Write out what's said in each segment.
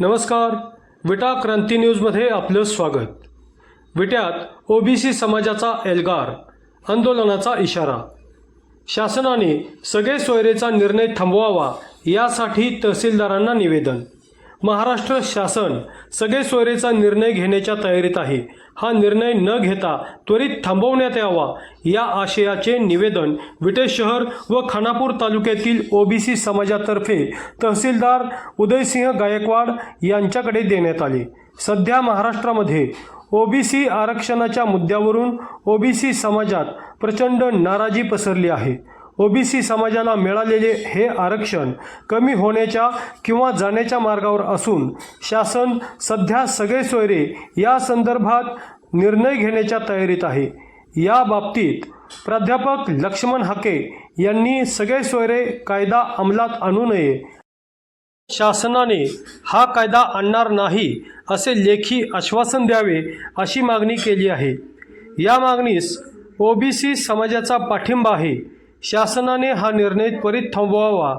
नमस्कार. विटा क्रांती न्यूजमध्ये आपलं स्वागत. विट्यात ओबीसी समाजाचा एल्गार आंदोलनाचा इशारा. शासनाने सगळे सोयरेचा निर्णय थांबवावा यासाठी तहसीलदारांना निवेदन. महाराष्ट्र शासन सगळे सोयरेचा निर्णय घेण्याच्या तयारीत आहे. हा निर्णय न घेता त्वरित थांबवण्यात यावा या आशयाचे निवेदन विटे शहर व खानापूर तालुक्यातील ओबीसी समाजातर्फे तहसीलदार उदयसिंह गायकवाड यांच्याकडे देण्यात आले. सध्या महाराष्ट्रामध्ये ओबीसी आरक्षणाच्या मुद्द्यावरून ओबीसी समाजात प्रचंड नाराजी पसरली आहे. ओबीसी समाजाला मिळालेले हे आरक्षण कमी होण्याच्या किंवा जाण्याच्या मार्गावर असून शासन सध्या सगळे सोयरे या संदर्भात निर्णय घेण्याच्या तयारीत आहे. या बाबतीत प्राध्यापक लक्ष्मण हाके यांनी सगळे सोयरे कायदा अंमलात आणू नये. शासनाने हा कायदा आणणार नाही असे लेखी आश्वासन द्यावे अशी मागणी केली आहे. या मागणीस ओबीसी समाजाचा पाठिंबा आहे. शासनाने हा निर्णय त्वरित थांबवावा.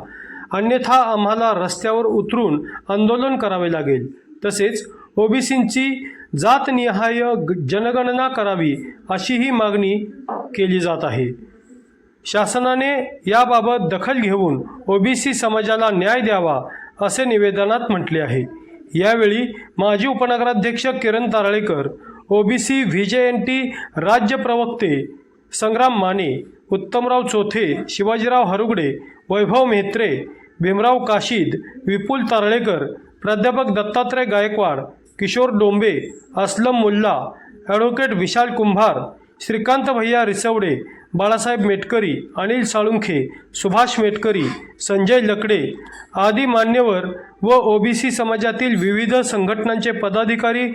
अन्यथा आम्हाला रस्त्यावर उतरून आंदोलन करावे लागेल. तसेच ओबीसींची जातनिहाय जनगणना करावी अशीही मागणी केली जात आहे. शासनाने याबाबत दखल घेऊन ओबीसी समाजाला न्याय द्यावा असे निवेदनात म्हटले आहे. यावेळी माजी उपनगराध्यक्ष Kiran Taralekar OBC V J N T राज्य प्रवक्ते संग्राम माने उत्तमराव चोथे शिवाजीराव हरुगडे वैभव मेहत्रे भीमराव काशीद विपुल तारळेकर प्राध्यापक दत्तात्रय गायकवाड किशोर डोंबे असलम मुल्ला ॲडव्होकेट विशाल कुंभार श्रीकांत भैया रिसवडे बाळासाहेब मेटकरी अनिल साळुंखे सुभाष मेटकरी संजय लकडे आदी मान्यवर व ओबीसी समाजातील विविध संघटनांचे पदाधिकारी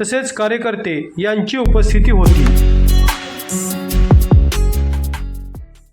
तसेच कार्यकर्ते यांची उपस्थिती होती.